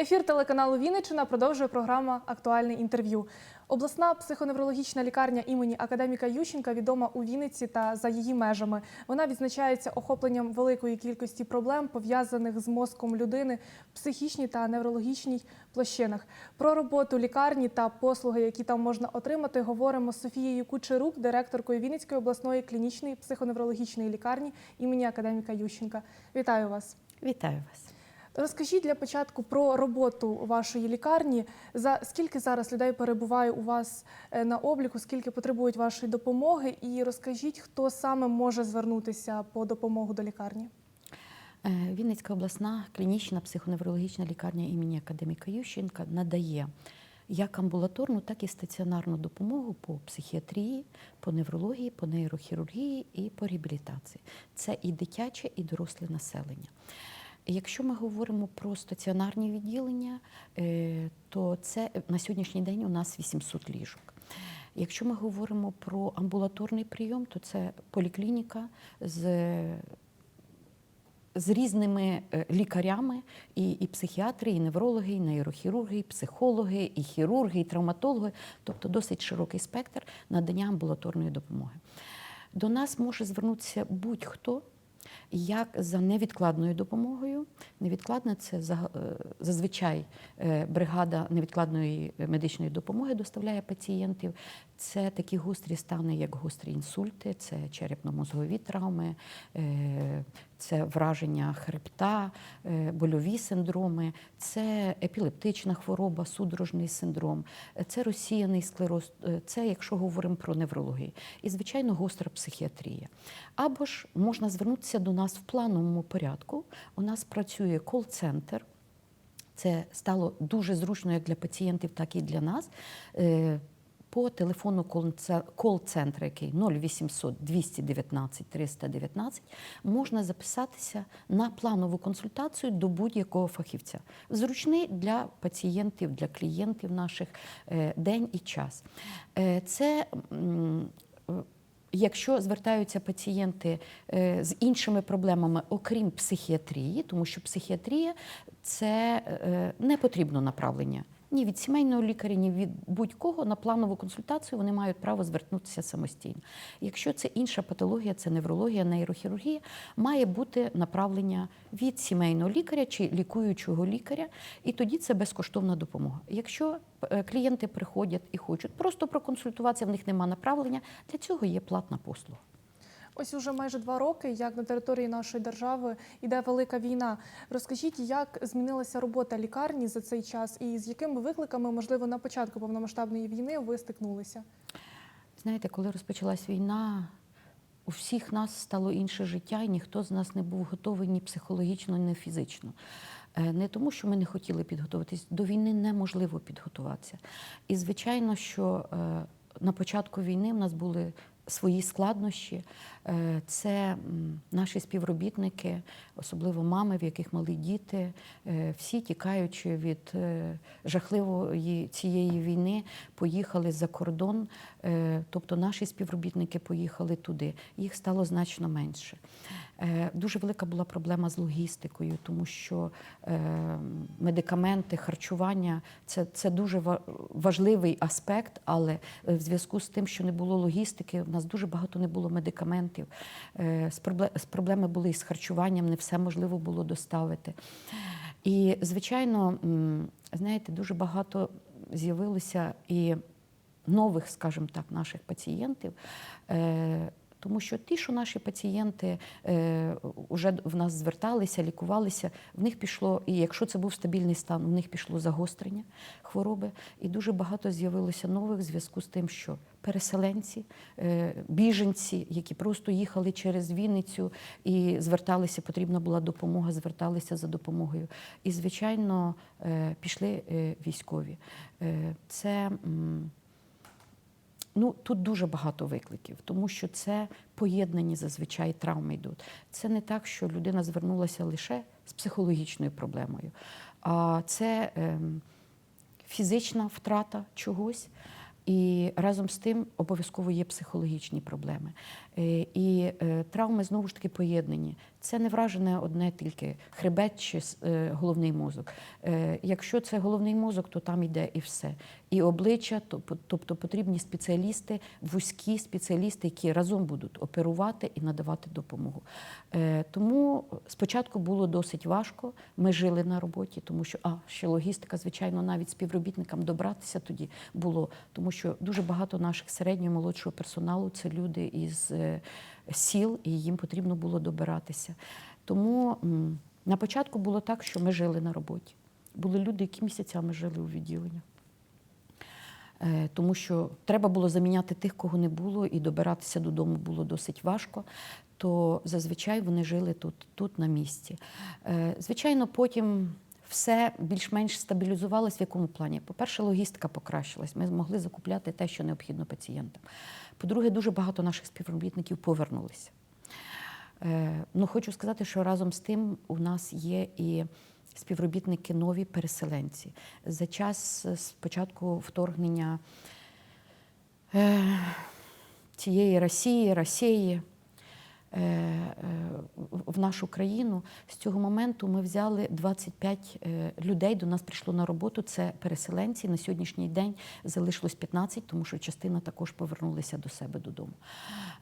Ефір телеканалу Вінниччина продовжує програма Актуальне інтерв'ю. Обласна психоневрологічна лікарня імені академіка Ющенка відома у Вінниці та за її межами. Вона відзначається охопленням великої кількості проблем, пов'язаних з мозком людини в психічній та неврологічній площинах. Про роботу лікарні та послуги, які там можна отримати, говоримо з Софією Кучерук, директоркою Вінницької обласної клінічної психоневрологічної лікарні імені академіка Ющенка. Вітаю вас. Вітаю вас. Розкажіть для початку про роботу вашої лікарні. За скільки зараз людей перебуває у вас е, на обліку, скільки потребують вашої допомоги, і розкажіть, хто саме може звернутися по допомогу до лікарні. Е, Вінницька обласна клінічна психоневрологічна лікарня імені академіка Ющенка надає як амбулаторну, так і стаціонарну допомогу по психіатрії, по неврології, по нейрохірургії і по реабілітації. Це і дитяче, і доросле населення. Якщо ми говоримо про стаціонарні відділення, е, то це на сьогоднішній день у нас 800 ліжок. Якщо ми говоримо про амбулаторний прийом, то це поліклініка з з різними е, лікарями, і, і психіатри, і неврологи, і нейрохірурги, і психологи, і хірурги, і травматологи, тобто досить широкий спектр надання амбулаторної допомоги. До нас може звернутися будь-хто. Як за невідкладною допомогою, невідкладна це е, зазвичай е, бригада невідкладної медичної допомоги доставляє пацієнтів. Це такі гострі стани, як гострі інсульти, це черепно-мозгові травми, е, це враження хребта, е, больові синдроми, це епілептична хвороба, судорожний синдром, е, це розсіяний склероз, е, це якщо говоримо про неврологію. І, звичайно, гостра психіатрія. Або ж можна звернутися до нас в плановому порядку. У нас працює кол-центр. Це стало дуже зручно як для пацієнтів, так і для нас. По телефону кол-це- кол-центру, який 0800 219 319, можна записатися на планову консультацію до будь-якого фахівця. Зручний для пацієнтів, для клієнтів наших е, день і час. Е, Це е, Якщо звертаються пацієнти з іншими проблемами, окрім психіатрії, тому що психіатрія це не потрібно направлення ні від сімейного лікаря, ні від будь-кого на планову консультацію вони мають право звернутися самостійно. Якщо це інша патологія, це неврологія, нейрохірургія, має бути направлення від сімейного лікаря чи лікуючого лікаря, і тоді це безкоштовна допомога. Якщо е, клієнти приходять і хочуть просто проконсультуватися, в них немає направлення, для цього є платна послуга. Ось уже майже два роки, як на території нашої держави йде велика війна. Розкажіть, як змінилася робота лікарні за цей час, і з якими викликами, можливо, на початку повномасштабної війни ви стикнулися? Знаєте, коли розпочалась війна, у всіх нас стало інше життя, і ніхто з нас не був готовий ні психологічно, ні фізично. Е, Не тому, що ми не хотіли підготуватись, до війни неможливо підготуватися. І звичайно, що е, на початку війни в нас були свої складнощі. Е, Це наші співробітники, особливо мами, в яких мали діти, е, всі тікаючи від е, жахливої цієї війни, поїхали за кордон. Тобто наші співробітники поїхали туди. Їх стало значно менше. Е, Дуже велика була проблема з логістикою, тому що е, медикаменти, харчування це, це дуже важливий аспект, але е, в зв'язку з тим, що не було логістики, в нас дуже багато не було медикаментів. З Проблеми були із харчуванням, не все можливо було доставити. І, звичайно, знаєте, дуже багато з'явилося і нових, скажімо так, наших пацієнтів. Е, тому що ті, що наші пацієнти е, вже в нас зверталися, лікувалися, в них пішло, і якщо це був стабільний стан, в них пішло загострення хвороби. І дуже багато з'явилося нових в зв'язку з тим, що переселенці, е, біженці, які просто їхали через Вінницю і зверталися, потрібна була допомога, зверталися за допомогою. І, звичайно, е, пішли е, військові. Е, Це Ну, тут дуже багато викликів, тому що це поєднані зазвичай травми йдуть. Це не так, що людина звернулася лише з психологічною проблемою, а це ем, фізична втрата чогось. І разом з тим обов'язково є психологічні проблеми. Е, І е, травми знову ж таки поєднані. Це не вражене одне тільки хребет чи е, головний мозок. Е, Якщо це головний мозок, то там йде і все. І обличчя, тобто потрібні спеціалісти, вузькі спеціалісти, які разом будуть оперувати і надавати допомогу. Е, Тому спочатку було досить важко. Ми жили на роботі, тому що а ще логістика, звичайно, навіть співробітникам добратися тоді було, тому що дуже багато наших середнього молодшого персоналу це люди із сіл, і їм потрібно було добиратися. Тому на початку було так, що ми жили на роботі. Були люди, які місяцями жили у відділеннях. Е, Тому що треба було заміняти тих, кого не було, і добиратися додому було досить важко. То зазвичай вони жили тут, тут на місці. Е, Звичайно, потім все більш-менш стабілізувалось в якому плані. По-перше, логістика покращилась. Ми змогли закупляти те, що необхідно пацієнтам. По-друге, дуже багато наших співробітників повернулися. Е, Ну, хочу сказати, що разом з тим у нас є і співробітники нові переселенці. За час е, з початку вторгнення е, цієї Росії, Росії е, е, в нашу країну. З цього моменту ми взяли 25 е, людей. До нас прийшло на роботу. Це переселенці. На сьогоднішній день залишилось 15, тому що частина також повернулася до себе додому.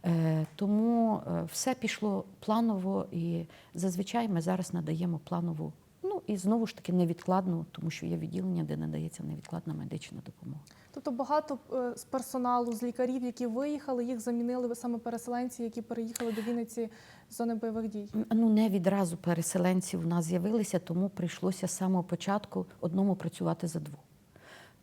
Е, Тому е, все пішло планово, і зазвичай ми зараз надаємо планову. І знову ж таки невідкладну, тому що є відділення, де надається невідкладна медична допомога. Тобто багато е, з персоналу, з лікарів, які виїхали, їх замінили саме переселенці, які переїхали до Вінниці з зони бойових дій. Ну не відразу переселенці в нас з'явилися, тому прийшлося з самого початку одному працювати за двох.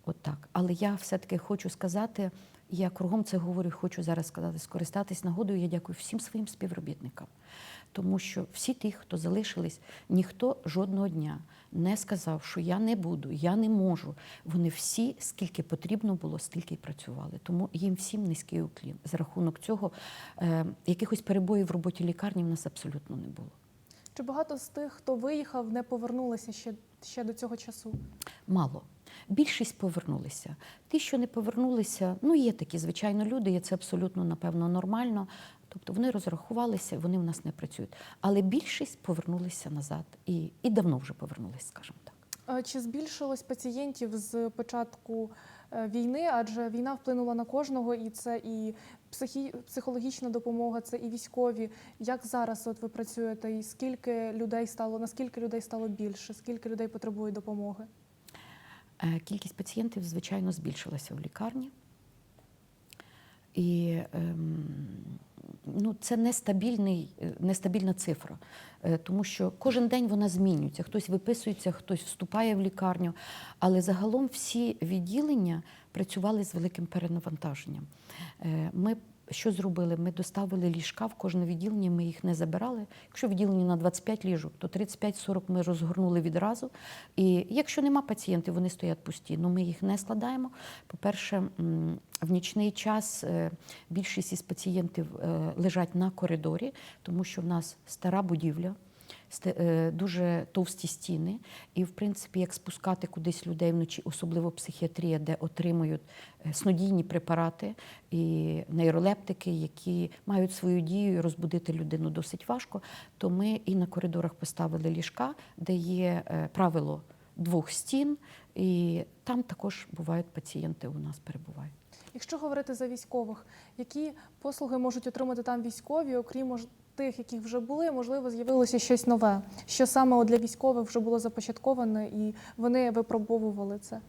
От так. Але я все-таки хочу сказати, я кругом це говорю, хочу зараз сказати, скористатись нагодою. Я дякую всім своїм співробітникам, тому що всі ті, хто залишились, ніхто жодного дня не сказав, що я не буду, я не можу. Вони всі, скільки потрібно було, стільки й працювали. Тому їм всім низький уклін. За рахунок цього е, якихось перебоїв в роботі лікарні в нас абсолютно не було. Чи багато з тих, хто виїхав, не повернулися ще, ще до цього часу? Мало. Більшість повернулися. Ті, що не повернулися, ну є такі, звичайно, люди, і це абсолютно, напевно, нормально. Тобто вони розрахувалися, вони в нас не працюють. Але більшість повернулися назад і, і давно вже повернулися, скажімо так. Чи збільшилось пацієнтів з початку е, війни? Адже війна вплинула на кожного, і це і психі... психологічна допомога, це і військові. Як зараз от ви працюєте? І скільки людей стало, наскільки людей стало більше? Скільки людей потребує допомоги? Е, Кількість пацієнтів, звичайно, збільшилася в лікарні. І ем, ну, це нестабільний, е, нестабільна цифра, Е, тому що кожен день вона змінюється. Хтось виписується, хтось вступає в лікарню. Але загалом всі відділення працювали з великим перенавантаженням. Е, Ми що зробили? Ми доставили ліжка в кожне відділення, ми їх не забирали. Якщо відділення на 25 ліжок, то 35-40 ми розгорнули відразу. І якщо нема пацієнтів, вони стоять пусті. Ну ми їх не складаємо. По-перше, в нічний час е, більшість із пацієнтів е, лежать на коридорі, тому що в нас стара будівля. Е, Дуже товсті стіни, і в принципі, як спускати кудись людей вночі, особливо психіатрія, де отримують е, снодійні препарати і нейролептики, які мають свою дію розбудити людину досить важко. То ми і на коридорах поставили ліжка, де є е, правило двох стін, і там також бувають пацієнти у нас перебувають. Якщо говорити за військових, які послуги можуть отримати там військові, окрім тих, яких вже були, можливо, з'явилося щось нове, що саме для військових вже було започатковане, і вони випробовували це.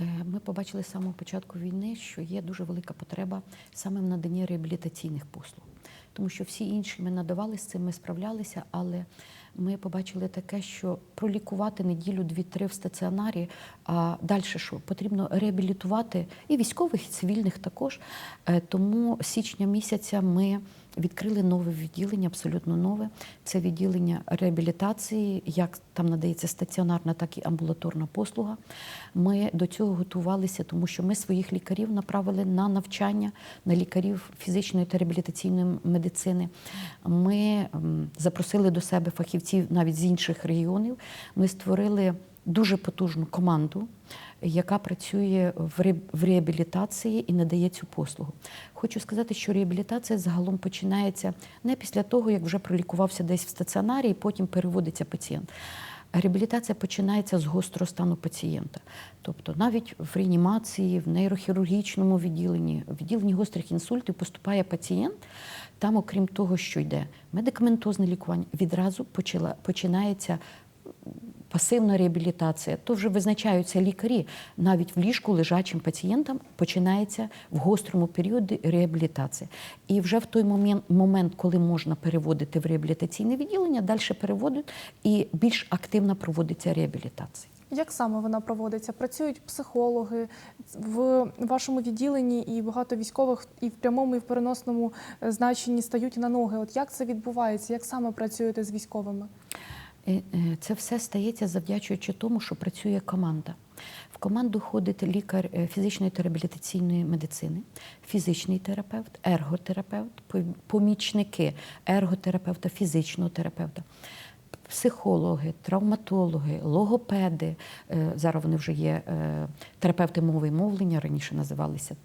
Е, Ми побачили з самого початку війни, що є дуже велика потреба саме в наданні реабілітаційних послуг. Тому що всі інші ми надавали з цим, ми справлялися, але ми побачили таке, що пролікувати неділю, дві-три в стаціонарі, а далі що? Потрібно реабілітувати і військових, і цивільних також. Е, Тому січня місяця ми відкрили нове відділення, абсолютно нове. Це відділення реабілітації, як там надається стаціонарна, так і амбулаторна послуга. Ми до цього готувалися, тому що ми своїх лікарів направили на навчання на лікарів фізичної та реабілітаційної медицини. Ми запросили до себе фахівців навіть з інших регіонів. Ми створили дуже потужну команду, яка працює в ре- реабілітації і надає цю послугу. Хочу сказати, що реабілітація загалом починається не після того, як вже пролікувався десь в стаціонарі, і потім переводиться пацієнт. Реабілітація починається з гострого стану пацієнта. Тобто навіть в реанімації, в нейрохірургічному відділенні, в відділенні гострих інсультів поступає пацієнт. Там, окрім того, що йде медикаментозне лікування, відразу почала, починається пасивна реабілітація. То вже визначаються лікарі. Навіть в ліжку лежачим пацієнтам починається в гострому періоді реабілітація. І вже в той момент, коли можна переводити в реабілітаційне відділення, далі переводять і більш активно проводиться реабілітація. Як саме вона проводиться? Працюють психологи в вашому відділенні, і багато військових і в прямому, і в переносному е, значенні стають на ноги. От як це відбувається? Як саме працюєте з військовими? Е, е, Це все стається завдячуючи тому, що працює команда. В команду ходить лікар е, фізичної та реабілітаційної медицини, фізичний терапевт, ерготерапевт, помічники ерготерапевта, фізичного терапевта, психологи, травматологи, логопеди. Зараз вони вже є терапевти мови і мовлення, раніше називалися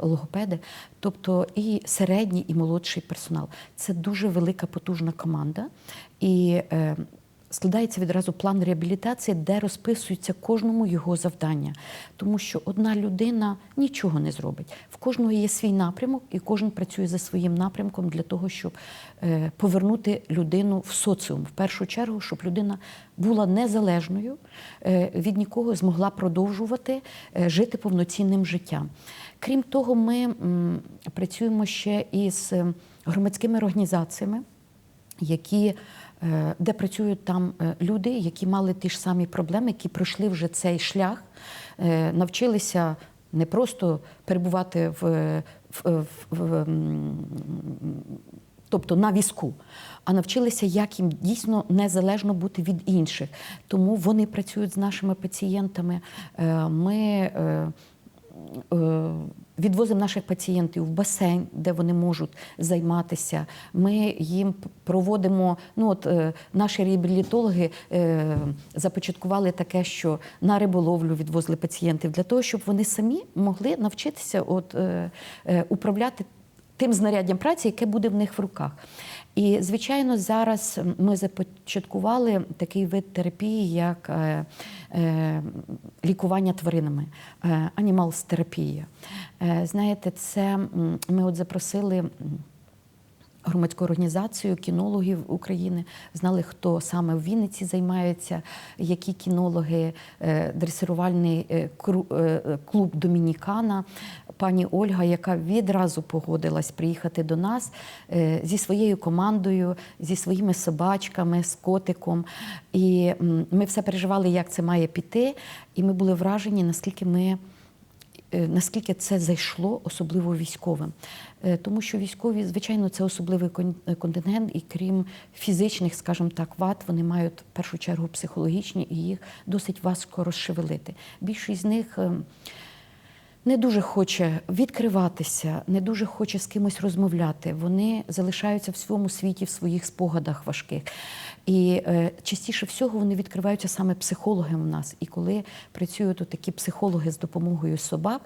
логопеди. Тобто і середній, і молодший персонал. Це дуже велика потужна команда. І е, складається відразу план реабілітації, де розписується кожному його завдання. Тому що одна людина нічого не зробить. В кожного є свій напрямок, і кожен працює за своїм напрямком для того, щоб е, повернути людину в соціум. В першу чергу, щоб людина була незалежною е, від нікого, змогла продовжувати е, жити повноцінним життям. Крім того, ми м, працюємо ще із е, громадськими організаціями які, де працюють там е, люди, які мали ті ж самі проблеми, які пройшли вже цей шлях, е, навчилися не просто перебувати в, в, в, в тобто на візку, а навчилися, як їм дійсно незалежно бути від інших. Тому вони працюють з нашими пацієнтами. Е, Ми е, е, відвозимо наших пацієнтів в басейн, де вони можуть займатися. Ми їм проводимо. Ну от е, наші реабілітологи е, започаткували таке, що на риболовлю відвозили пацієнтів для того, щоб вони самі могли навчитися от, е, е, управляти тим знаряддям праці, яке буде в них в руках. І, звичайно, зараз ми започаткували такий вид терапії, як е, е, лікування тваринами, анімалс-терапія. Е, знаєте, це ми от запросили. Громадську організацію кінологів України знали, хто саме в Вінниці займається, які кінологи, дресирувальний клуб Домінікана, пані Ольга, яка відразу погодилась приїхати до нас е, зі своєю командою, зі своїми собачками, з котиком. І ми все переживали, як це має піти. І ми були вражені, наскільки ми е, наскільки це зайшло, особливо військовим. Е, Тому що військові, звичайно, це особливий контингент, і крім фізичних, скажімо так, вад, вони мають в першу чергу психологічні, і їх досить важко розшевелити. Більшість з них. Не дуже хоче відкриватися, не дуже хоче з кимось розмовляти. Вони залишаються в своєму світі, в своїх спогадах важких. І е, частіше всього вони відкриваються саме психологам у нас. І коли працюють от такі психологи з допомогою собак,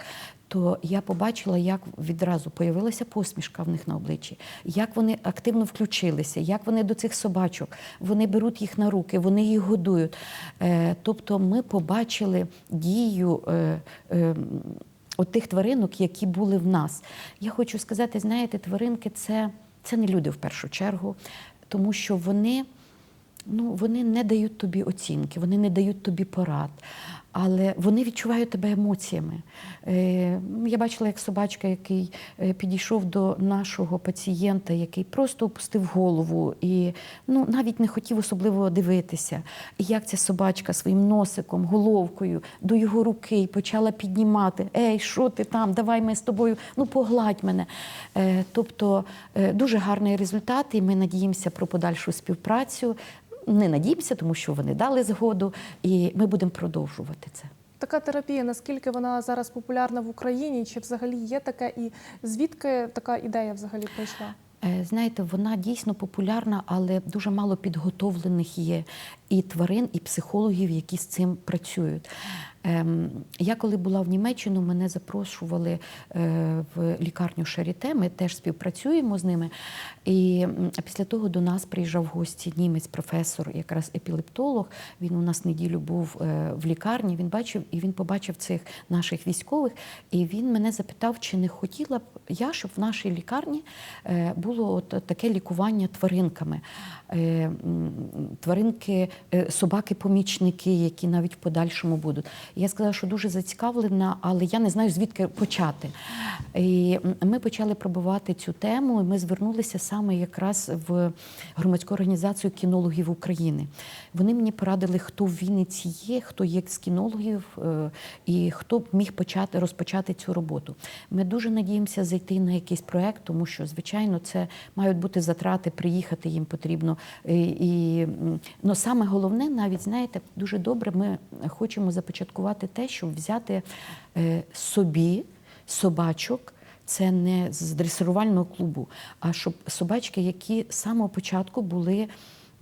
то я побачила, як відразу появилася посмішка в них на обличчі, як вони активно включилися, як вони до цих собачок, вони беруть їх на руки, вони їх годують. Е, тобто ми побачили дію. Е, е, от тих тваринок, які були в нас. Я хочу сказати, знаєте, тваринки це, це не люди в першу чергу, тому що вони, ну, вони не дають тобі оцінки, вони не дають тобі порад. Але вони відчувають тебе емоціями. Е, я бачила, як собачка, який е, підійшов до нашого пацієнта, який просто опустив голову і ну, навіть не хотів особливо дивитися. І як ця собачка своїм носиком, головкою до його руки почала піднімати: Ей, що ти там? Давай ми з тобою, ну погладь мене. Е, тобто дуже гарний результат, і ми надіємося про подальшу співпрацю. Не надіємося, тому що вони дали згоду, і ми будемо продовжувати це. Така терапія, наскільки вона зараз популярна в Україні? Чи взагалі є таке? І звідки така ідея взагалі прийшла? Е, Знаєте, вона дійсно популярна, але дуже мало підготовлених є і тварин, і психологів, які з цим працюють. Ем, Я коли була в Німеччину, мене запрошували е, в лікарню Шаріте. Ми теж співпрацюємо з ними. І після того до нас приїжджав в гості німець, професор, якраз епілептолог. Він у нас неділю був е, в лікарні. Він бачив і він побачив цих наших військових. І він мене запитав, чи не хотіла б я, щоб в нашій лікарні е, було от таке лікування тваринками. Тваринки, собаки-помічники, які навіть в подальшому будуть. Я сказала, що дуже зацікавлена, але я не знаю, звідки почати. І ми почали пробувати цю тему. і Ми звернулися саме якраз в громадську організацію кінологів України. Вони мені порадили, хто в Вінниці є, хто є з кінологів е, і хто б міг почати розпочати цю роботу. Ми дуже надіємося зайти на якийсь проект, тому що, звичайно, це мають бути затрати, приїхати їм потрібно. І, і ну, саме головне, навіть знаєте, дуже добре. Ми хочемо започаткувати те, щоб взяти е, собі собачок. Це не з дресирувального клубу, а щоб собачки, які з самого початку були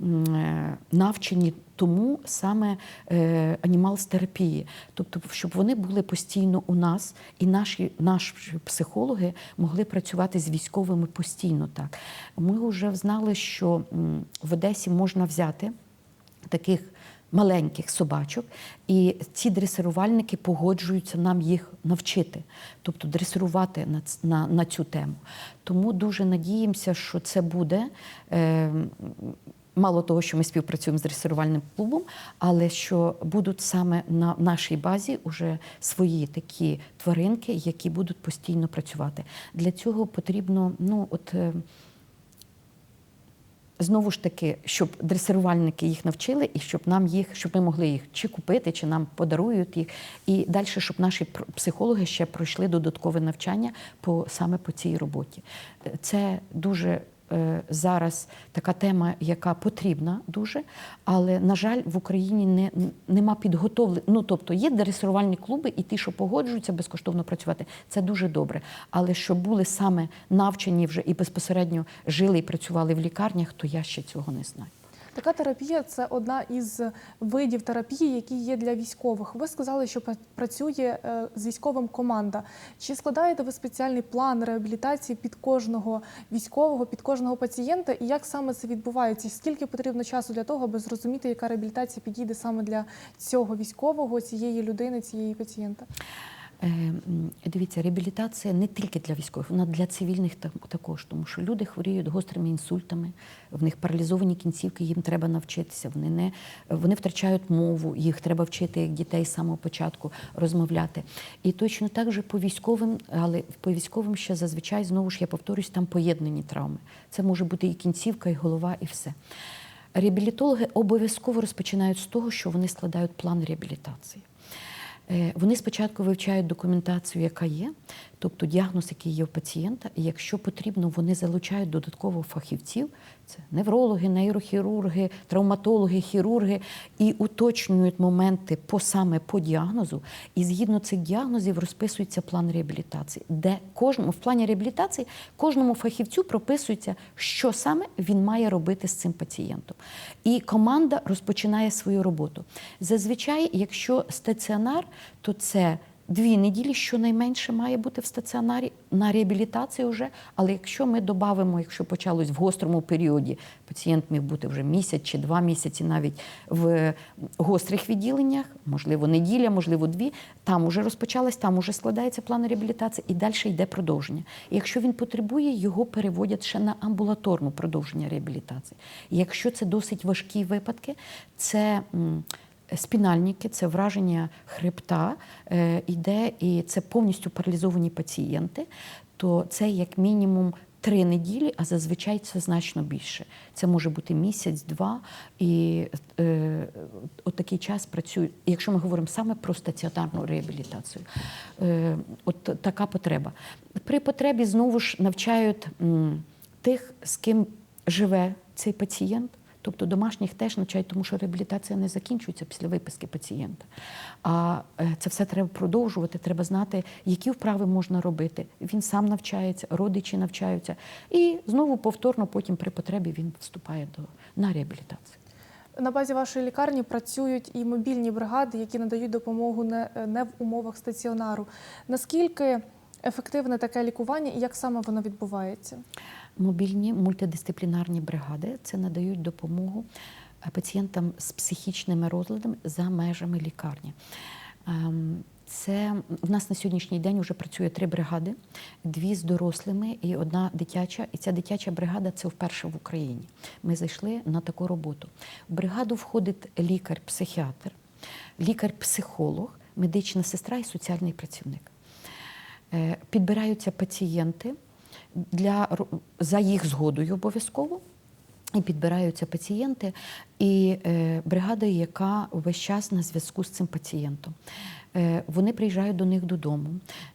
е, навчені тому саме е, анімалс-терапії. Тобто, щоб вони були постійно у нас, і наші, наші психологи могли працювати з військовими постійно так. Ми вже знали, що в Одесі можна взяти таких маленьких собачок, і ці дресирувальники погоджуються нам їх навчити, тобто дресирувати на, на, на цю тему. Тому дуже надіємося, що це буде. Е, Мало того, що ми співпрацюємо з дресирувальним клубом, але що будуть саме на нашій базі уже свої такі тваринки, які будуть постійно працювати. Для цього потрібно, ну от. Знову ж таки, щоб дресирувальники їх навчили, і щоб нам їх, щоб ми могли їх чи купити, чи нам подарують їх. І далі, щоб наші психологи ще пройшли додаткове навчання по саме по цій роботі. Е, Це дуже зараз така тема, яка потрібна дуже, але на жаль, в Україні не нема підготовлень. Ну тобто є дресирувальні клуби, і ті, що погоджуються безкоштовно працювати, це дуже добре. Але щоб були саме навчені вже і безпосередньо жили і працювали в лікарнях, то я ще цього не знаю. Така терапія це одна із видів терапії, які є для військових. Ви сказали, що пра- працює е, з військовим команда. Чи складаєте ви спеціальний план реабілітації під кожного військового, під кожного пацієнта? І як саме це відбувається? Скільки потрібно часу для того, аби зрозуміти, яка реабілітація підійде саме для цього військового, цієї людини, цієї пацієнта? Е, Дивіться, реабілітація не тільки для військових, вона для цивільних та- також, тому що люди хворіють гострими інсультами, в них паралізовані кінцівки, їм треба навчитися. Вони не вони втрачають мову, їх треба вчити як дітей з самого початку розмовляти. І точно так же по військовим, але по військовим ще зазвичай знову ж я повторюсь, там поєднані травми. Це може бути і кінцівка, і голова, і все. Реабілітологи обов'язково розпочинають з того, що вони складають план реабілітації. Е, Вони спочатку вивчають документацію, яка є, тобто діагноз, який є у пацієнта, і якщо потрібно, вони залучають додатково фахівців, це неврологи, нейрохірурги, травматологи, хірурги, і уточнюють моменти по саме по діагнозу. І згідно цих діагнозів розписується план реабілітації, де кожному в плані реабілітації кожному фахівцю прописується, що саме він має робити з цим пацієнтом. І команда розпочинає свою роботу. Зазвичай, якщо стаціонар, то це дві неділі щонайменше має бути в стаціонарі на реабілітації вже. Але якщо ми додамо, якщо почалось в гострому періоді, пацієнт міг бути вже місяць чи два місяці навіть в гострих відділеннях, можливо, неділя, можливо, дві, там уже розпочалась, там уже складається план реабілітації і далі йде продовження. І якщо він потребує, його переводять ще на амбулаторну продовження реабілітації. І якщо це досить важкі випадки, це. Спінальники це враження хребта, е, іде, і це повністю паралізовані пацієнти, то це як мінімум три неділі, а зазвичай це значно більше. Це може бути місяць, два. І е, от такий час працює, якщо ми говоримо саме про стаціонарну реабілітацію. Е, от така потреба. При потребі знову ж навчають м, тих, з ким живе цей пацієнт. Тобто домашніх теж навчають, тому що реабілітація не закінчується після виписки пацієнта. А е, це все треба продовжувати. Треба знати, які вправи можна робити. Він сам навчається, родичі навчаються, і знову повторно, потім при потребі він вступає до на реабілітацію. На базі вашої лікарні працюють і мобільні бригади, які надають допомогу не, не в умовах стаціонару. Наскільки ефективне таке лікування і як саме воно відбувається? Мобільні мультидисциплінарні бригади це надають допомогу е, пацієнтам з психічними розладами за межами лікарні. Ем, Це в нас на сьогоднішній день вже працює три бригади: дві з дорослими і одна дитяча. І ця дитяча бригада це вперше в Україні. Ми зайшли на таку роботу. В бригаду входить лікар-психіатр, лікар-психолог, медична сестра і соціальний працівник. Е, Підбираються пацієнти для за їх згодою обов'язково. І підбираються пацієнти, і е, бригада, яка весь час на зв'язку з цим пацієнтом. Е, вони приїжджають до них додому,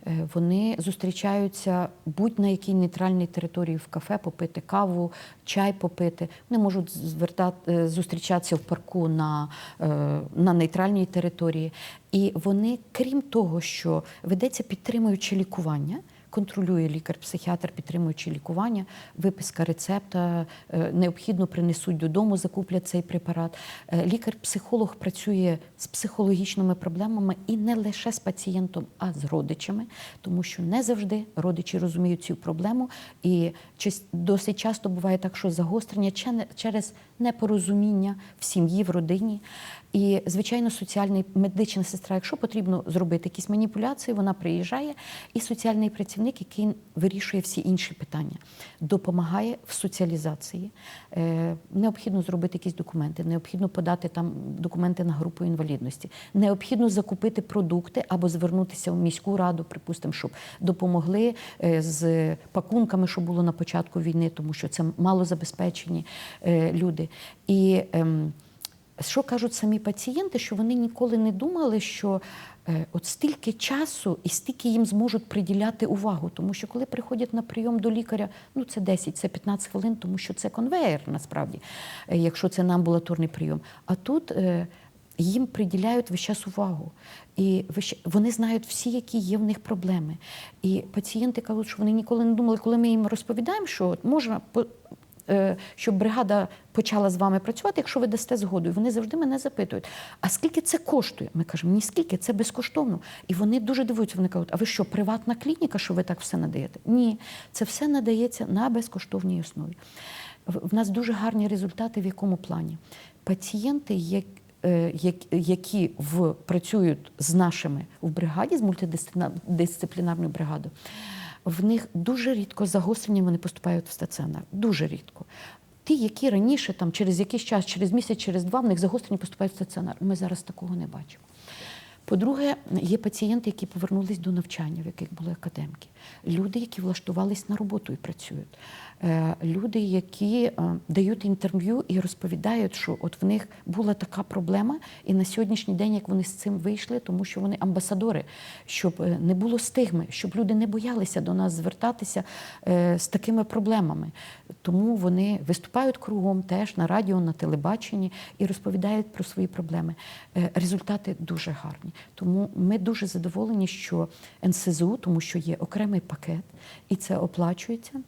е, вони зустрічаються будь на якій нейтральній території в кафе, попити каву, чай попити. Вони можуть звертати, е, зустрічатися в парку на, е, на нейтральній території. І вони, крім того, що ведеться підтримуюче лікування. Контролює лікар-психіатр, підтримуючи лікування, виписка рецепта, е, необхідно принесуть додому, закуплять цей препарат. Е, Лікар-психолог працює з психологічними проблемами і не лише з пацієнтом, а з родичами, тому що не завжди родичі розуміють цю проблему. І досить часто буває так, що загострення через непорозуміння в сім'ї, в родині. І, звичайно, соціальний медична сестра, якщо потрібно зробити якісь маніпуляції, вона приїжджає, і соціальний працівник, який вирішує всі інші питання, допомагає в соціалізації. Е, необхідно зробити якісь документи, необхідно подати там документи на групу інвалідності, необхідно закупити продукти або звернутися в міську раду, припустимо, щоб допомогли е, з пакунками, що було на початку війни, тому що це малозабезпечені е, І ем, що кажуть самі пацієнти, що вони ніколи не думали, що е, от стільки часу і стільки їм зможуть приділяти увагу. Тому що коли приходять на прийом до лікаря, ну це 10, це 15 хвилин, тому що це конвеєр насправді, е, якщо це на амбулаторний прийом. А тут е, їм приділяють весь час увагу. І вони знають всі, які є в них проблеми. І пацієнти кажуть, що вони ніколи не думали, коли ми їм розповідаємо, що можна щоб бригада почала з вами працювати, якщо ви дасте згоду. І вони завжди мене запитують: а скільки це коштує? Ми кажемо, ні скільки, це безкоштовно. І вони дуже дивуються. Вони кажуть, а ви що, приватна клініка, що ви так все надаєте? Ні, це все надається на безкоштовній основі. В нас дуже гарні результати в якому плані? Пацієнти, е, які в, працюють з нашими в бригаді, з мультидисциплінарною бригадою, в них дуже рідко загострення вони поступають в стаціонар. Дуже рідко. Ті, які раніше, там, через якийсь час, через місяць, через два, в них загострення поступають в стаціонар. Ми зараз такого не бачимо. По-друге, є пацієнти, які повернулись до навчання, в яких були академки, люди, які влаштувались на роботу і працюють, люди, які е, дають інтерв'ю і розповідають, що от в них була така проблема, і на сьогоднішній день, як вони з цим вийшли, тому що вони амбасадори, щоб е, не було стигми, щоб люди не боялися до нас звертатися е, з такими проблемами. Тому вони виступають кругом теж на радіо, на телебаченні і розповідають про свої проблеми. Е, Результати дуже гарні. Тому ми дуже задоволені, що НСЗУ, тому що є окремий пакет, і це оплачується.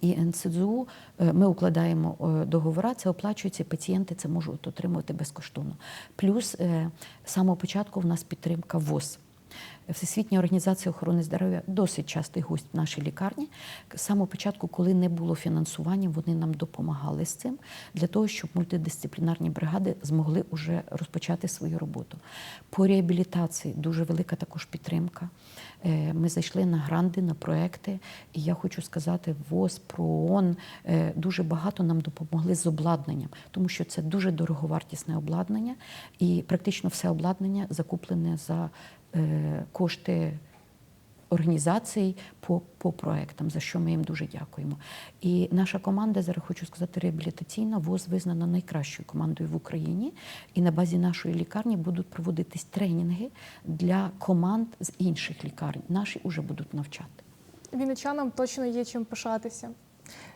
І НСЗУ е, ми укладаємо договора. договори, це оплачується, пацієнти це можуть отримувати безкоштовно. Плюс е, з самого початку в нас підтримка ВОЗ. Всесвітня організація охорони здоров'я досить частий гость в нашій лікарні. З самого початку, коли не було фінансування, вони нам допомагали з цим для того, щоб мультидисциплінарні бригади змогли вже розпочати свою роботу. По реабілітації дуже велика також підтримка. Е, Ми зайшли на гранди, на проекти, і я хочу сказати, ВОЗ, ПРООН е, дуже багато нам допомогли з обладнанням, тому що це дуже дороговартісне обладнання, і практично все обладнання закуплене за кошти організацій по, по проектам, за що ми їм дуже дякуємо. І наша команда, зараз хочу сказати, реабілітаційна ВОЗ визнана найкращою командою в Україні. І на базі нашої лікарні будуть проводитись тренінги для команд з інших лікарень. Наші вже будуть навчати. Вінничанам точно є чим пишатися.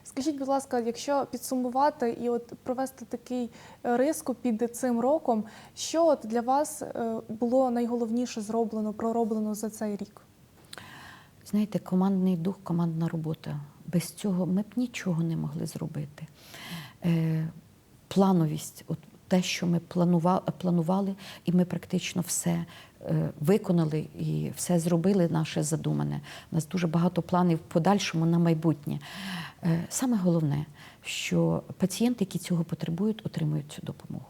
Скажіть, будь ласка, якщо підсумувати і от провести такий е, риску під цим роком, що от для вас е, було найголовніше зроблено, пророблено за цей рік? Знаєте, командний дух, командна робота. Без цього ми б нічого не могли зробити. Е, плановість, от те, що ми планували, і ми практично все виконали і все зробили наше задумане. У нас дуже багато планів в подальшому на майбутнє. Е, саме головне, що пацієнти, які цього потребують, отримують цю допомогу.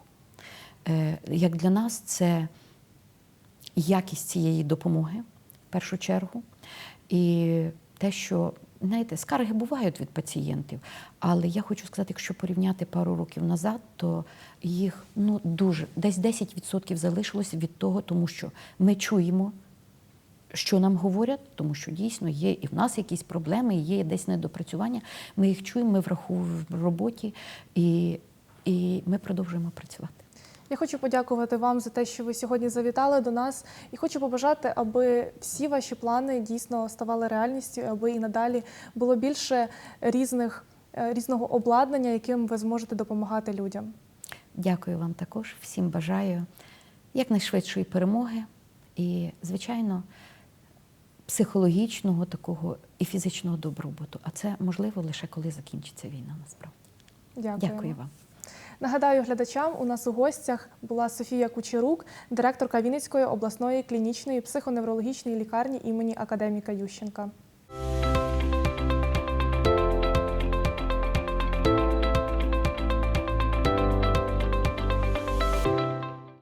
Е, як для нас, це якість цієї допомоги в першу чергу. І те, що знаєте, скарги бувають від пацієнтів, але я хочу сказати, якщо порівняти пару років назад, то їх ну дуже десь 10% залишилось від того, тому що ми чуємо. Що нам говорять, тому що дійсно є і в нас якісь проблеми, є десь недопрацювання. Ми їх чуємо, ми враховуємо в роботі, і, і ми продовжуємо працювати. Я хочу подякувати вам за те, що ви сьогодні завітали до нас, і хочу побажати, аби всі ваші плани дійсно ставали реальністю, аби і надалі було більше різних е, різного обладнання, яким ви зможете допомагати людям. Дякую вам також. Всім бажаю якнайшвидшої перемоги і, звичайно, психологічного такого і фізичного добробуту. А це можливо лише коли закінчиться війна. Насправді. Дякую. Дякую вам. Нагадаю глядачам, у нас у гостях була Софія Кучерук, директорка Вінницької обласної клінічної психоневрологічної лікарні імені академіка Ющенка.